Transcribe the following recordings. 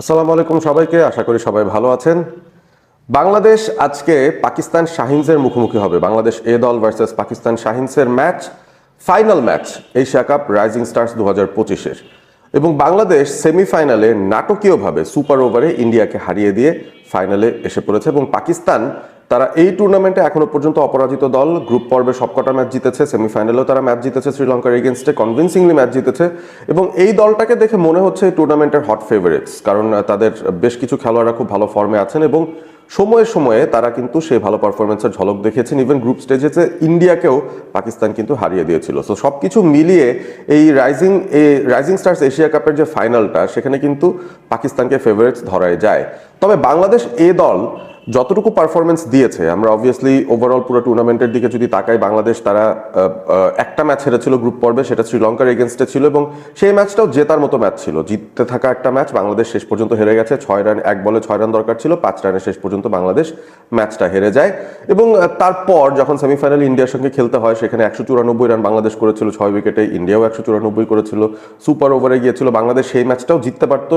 আসসালামু আলাইকুম সবাইকে, আশা করি সবাই ভালো আছেন। বাংলাদেশ আজকে পাকিস্তান শাহিনসের মুখোমুখি হবে। বাংলাদেশ এ দল versus Pakistan শাহিনসের match final match Asia cup rising stars দু হাজার পঁচিশের। এবং বাংলাদেশ সেমিফাইনালে নাটকীয়ভাবে সুপার ওভারে ইন্ডিয়াকে হারিয়ে দিয়ে ফাইনালে এসে পড়েছে এবং পাকিস্তান তারা এই টুর্নামেন্টে এখনও পর্যন্ত অপরাজিত দল। গ্রুপ পর্বে সবকটা ম্যাচ জিতেছে সেমিফাইনালেও তারা ম্যাচ জিতেছে, শ্রীলঙ্কার এগেনস্টে কনভিনসিংলি ম্যাচ জিতেছে। এবং এই দলটাকে দেখে মনে হচ্ছে এই টুর্নামেন্টের হট ফেভারিটস কারণ তাদের বেশ কিছু খেলোয়াড়রা খুব ভালো ফর্মে আছেন এবং সময়ে সময়ে তারা কিন্তু সেই ভালো পারফরমেন্সের ঝলক দেখিয়েছেন। ইভেন গ্রুপ স্টেজেতে ইন্ডিয়াকেও পাকিস্তান কিন্তু হারিয়ে দিয়েছিল। সো সব কিছু মিলিয়ে এই রাইজিং এই রাইজিং স্টার্স এশিয়া কাপের যে ফাইনালটা সেখানে কিন্তু পাকিস্তানকে ফেভারিটস ধরায় যায়। তবে বাংলাদেশ এ দল যতটুকু পারফরমেন্স দিয়েছে, আমরা অবভিয়াসলি ওভারঅল পুরো টুর্নামেন্টের দিকে যদি তাকাই, বাংলাদেশ তারা একটা ম্যাচ হেরেছিল গ্রুপ পর্বে, সেটা শ্রীলঙ্কার এগেনস্টে ছিল এবং সেই ম্যাচটাও জেতার মতো ম্যাচ ছিল। জিততে থাকা একটা ম্যাচ বাংলাদেশ শেষ পর্যন্ত হেরে গেছে, ছয় রান এক বলে ছয় রান দরকার ছিল, পাঁচ রানে শেষ পর্যন্ত বাংলাদেশ ম্যাচটা হেরে যায়। এবং তারপর যখন সেমিফাইনাল ইন্ডিয়ার সঙ্গে খেলতে হয়, সেখানে একশো চুরানব্বই রান বাংলাদেশ করেছিল ছয় উইকেটে ইন্ডিয়াও একশো চুরানব্বই করেছিল সুপার ওভারে গিয়েছিল, বাংলাদেশ সেই ম্যাচটাও জিততে পারতো।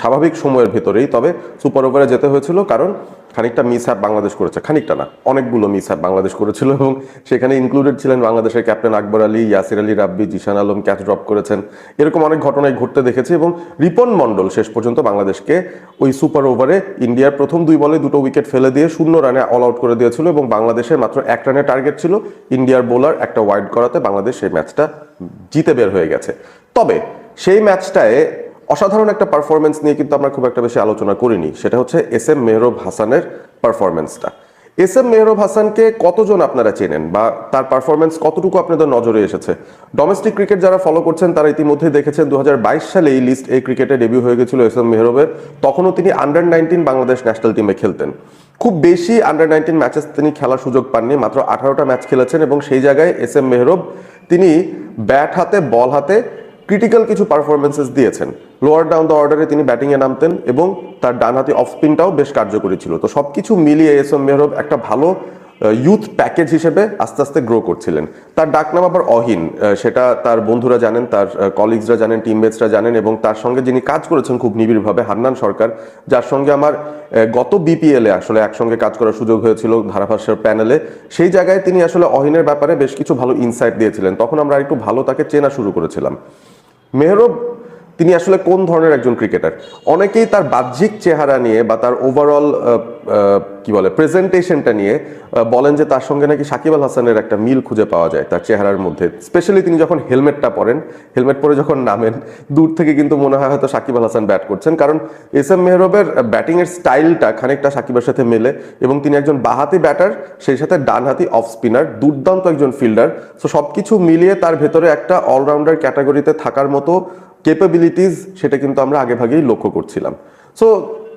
স্বাভাবিক সময়ের ভেতরেই, তবে সুপার ওভারে যেতে হয়েছিল কারণ খানিকটা মিস হ্যাপ বাংলাদেশ করেছে। খানিকটা না, অনেকগুলো মিস হ্যাপ বাংলাদেশ করেছিল এবং সেখানে ইনক্লুডেড ছিলেন বাংলাদেশের captain Akbar Ali, Yasir Ali Rabbi, Zishan Alam catch drop করেছেন। এরকম অনেক ঘটনায় ঘটতে দেখেছি এবং রিপন মণ্ডল শেষ পর্যন্ত বাংলাদেশকে ওই সুপার ওভারে ইন্ডিয়ার প্রথম দুই বলে দুটো উইকেট ফেলে দিয়ে শূন্য রানে অল আউট করে দিয়েছিল এবং বাংলাদেশের মাত্র এক রানের টার্গেট ছিল ইন্ডিয়ার বোলার একটা ওয়াইড করাতে। বাংলাদেশ সেই ম্যাচটা জিতে বের হয়ে গেছে। তবে সেই ম্যাচটায় অসাধারণ একটা পারফরমেন্স নিয়ে কিন্তু আমরা খুব একটা বেশি আলোচনা করিনি। সেটা হচ্ছে এস এম মেহরব হাসানের পারফরমেন্সটা এস এম মেহরব হাসানকে কতজন আপনারা চেনেন বা তার পারফরমেন্স কতটুকু আপনাদের নজরে এসেছে? ডোমেস্টিক ক্রিকেট যারা ফলো করছেন, তারা ইতিমধ্যে দেখেছেন দু সালে এই লিস্ট এই ক্রিকেটে ডেবিউ হয়ে গেছিল এস এম মেহরবের। তখনও তিনি আন্ডার নাইনটিন বাংলাদেশ ন্যাশনাল টিমে খেলতেন। খুব বেশি আন্ডার নাইনটিন ম্যাচেস তিনি খেলার সুযোগ পাননি, মাত্র আঠারোটা ম্যাচ খেলেছেন এবং সেই জায়গায় এস এম মেহরব তিনি ব্যাট হাতে বল হাতে ক্রিটিক্যাল কিছু পারফরমেন্সেস দিয়েছেন। লোয়ার ডাউন দ্য অর্ডারে তিনি ব্যাটিংয়ে নামতেন এবং তার ডানহাতি অফ স্পিনটাও বেশ কার্যকরী ছিল। তো সবকিছু মিলিয়ে এস এম মেহরব একটা ভালো ইউথ প্যাকেজ হিসেবে আস্তে আস্তে গ্রো করছিলেন। তার ডাকনাম আবার অহিন সেটা তার বন্ধুরা জানেন, তার কলিগসরা জানেন টিমমেটসরা জানেন এবং তার সঙ্গে যিনি কাজ করেছেন খুব নিবিড়ভাবে, হান্নান সরকার, যার সঙ্গে আমার গত বিপিএলে আসলে একসঙ্গে কাজ করার সুযোগ হয়েছিল ধারাভাষ্যের প্যানেলে সেই জায়গায় তিনি আসলে অহিনের ব্যাপারে বেশ কিছু ভালো ইনসাইট দিয়েছিলেন। তখন আমরা একটু ভালো তাকে চেনা শুরু করেছিলাম। মেহরব তিনি আসলে কোন ধরনের একজন ক্রিকেটার? অনেকেই তার বাহ্যিক চেহারা নিয়ে বা তার ওভারঅল কি বলে প্রেজেন্টেশনটা নিয়ে বলেন যে তার সঙ্গে নাকি সাকিব আল হাসানের একটা মিল খুঁজে পাওয়া যায় তার চেহারার মধ্যে। স্পেশালি তিনি যখন হেলমেটটা পরেন, হেলমেট পরে যখন নামেন, দূর থেকে কিন্তু মনে হয় হয়তো সাকিব আল হাসান ব্যাট করছেন। কারণ এস এম মেহরবের ব্যাটিংয়ের স্টাইলটা খানিকটা সাকিবের সাথে মেলে এবং তিনি একজন বাহাতি ব্যাটার সেই সাথে ডানহাতি অফ স্পিনার দুর্দান্ত একজন ফিল্ডার সো সবকিছু মিলিয়ে তার ভেতরে একটা অলরাউন্ডার ক্যাটাগরিতে থাকার মতো কেপাবিলিটিস সেটা কিন্তু আমরা আগেভাগেই লক্ষ্য করছিলাম। সো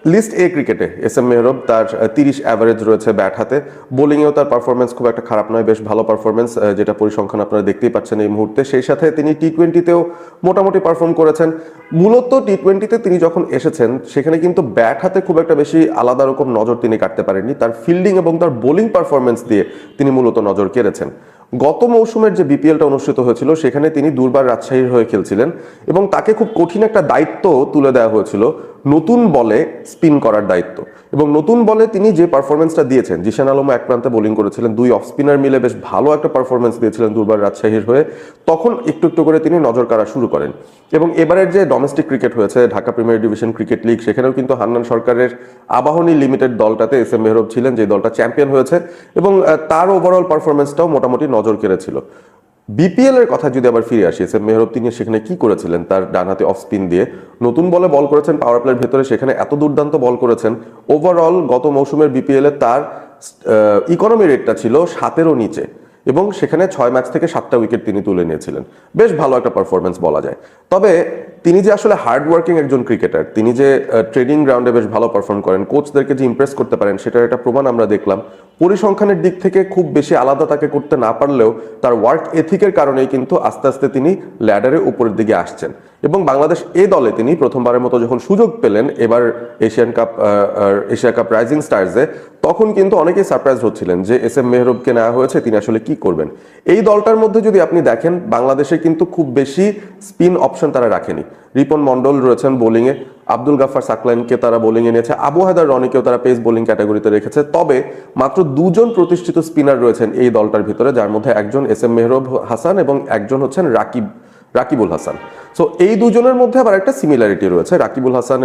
লিস্ট এ ক্রিকেটে, এস এম মেহরব তার তিরিশ অ্যাভারেজ রয়েছে ব্যাট হাতে। বোলিংয়েও তার পারফরমেন্স খুব একটা খারাপ নয়, বেশ ভালো পারফরমেন্স যেটা পরিসংখ্যান আপনারা দেখতেই পাচ্ছেন এই মুহূর্তে। সেই সাথে তিনি টি টোয়েন্টিতেও মোটামুটি পারফর্ম করেছেন। মূলত টি টোয়েন্টিতে তিনি যখন এসেছেন, সেখানে কিন্তু ব্যাট হাতে খুব একটা বেশি আলাদা রকম নজর তিনি কাটতে পারেননি। তার ফিল্ডিং এবং তার বোলিং পারফরমেন্স দিয়ে তিনি মূলত নজর কেড়েছেন। গত মৌসুমের যে বিপিএলটা অনুষ্ঠিত হয়েছিল, সেখানে তিনি দুর্বার রাজশাহীর হয়ে খেলছিলেন এবং তাকে খুব কঠিন একটা দায়িত্ব তুলে দেওয়া হয়েছিল। নতুন বলে স্পিন করার দায়িত্ব। এবং নতুন বলে তিনি যে পারফরমেন্সটা দিয়েছেন, জিশান আলম এক প্রান্তে বোলিং করেছিলেন, দুই অফ স্পিনার মিলে বেশ ভালো একটা পারফরমেন্স দিয়েছিলেন দুর্বার রাজশাহীর হয়ে। তখন একটু একটু করে তিনি নজর কাড়া শুরু করেন। এবং এবারের যে ডোমেস্টিক ক্রিকেট হয়েছে, Dhaka premier division cricket league সেখানেও কিন্তু হান্নান সরকারের আবাহনী লিমিটেড দলটাতে এস এম মেহরব ছিলেন, যে দলটা চ্যাম্পিয়ন হয়েছে। এবং তার ওভারঅল পারফরমেন্সটাও মোটামুটি নজর কেড়েছিল। বিপিএল এর কথা যদি আবার ফিরে আসি এস এম মেহরব, তিনি সেখানে কি করেছিলেন? তার ডান হাতে অফ স্পিন দিয়ে নতুন বলে বল করেছেন পাওয়ার প্লের ভেতরে সেখানে এত দুর্দান্ত বল করেছেন। ওভারঅল গত মৌসুমের বিপিএল এ তার ইকোনমি রেটটা ছিল সাতেরও নিচে এবং সেখানে ছয় ম্যাচ থেকে সাতটা উইকেট তিনি তুলে নিয়েছিলেন। বেশ ভালো একটা পারফরমেন্স বলা যায়। তবে তিনি যে আসলে হার্ড ওয়ার্কিং একজন ক্রিকেটার তিনি যে ট্রেনিং গ্রাউন্ডে বেশ ভালো পারফর্ম করেন কোচদেরকে যে ইমপ্রেস করতে পারেন, সেটার একটা প্রমাণ আমরা দেখলাম। পরিসংখ্যানের দিক থেকে খুব বেশি আলাদা তাকে করতে না পারলেও তার ওয়ার্ক এথিকের কারণেই কিন্তু আস্তে আস্তে তিনি ল্যাডারের উপরের দিকে আসছেন। এবং বাংলাদেশ এ দলে তিনি প্রথমবারের মতো যখন সুযোগ পেলেন, এবার Asian cup Asia cup rising স্টার্সে তখন কিন্তু অনেকেই সারপ্রাইজ হচ্ছিলেন যে এস এম মেহরবকে নেওয়া হয়েছে, তিনি আসলে কি করবেন? এই দলটার মধ্যে যদি আপনি দেখেন, বাংলাদেশে কিন্তু খুব বেশি স্পিন অপশন তারা রাখেনি। রিপন মন্ডল রয়েছেন বোলিংয়ে আব্দুল গাফার সাকলাইনকে তারা বোলিং এ নিয়েছে, আবু হায়দার রনিকেও তারা পেস বোলিং ক্যাটাগরিতে রেখেছে। তবে মাত্র দুজন প্রতিষ্ঠিত স্পিনার রয়েছেন এই দলটার ভিতরে, যার মধ্যে একজন এস এম মেহরব হাসান এবং একজন হচ্ছেন রাকিব, রাকিবুল হাসান। সো এই দুজনের মধ্যে আবার একটা সিমিলারিটি রয়েছে, রাকিবুল হাসান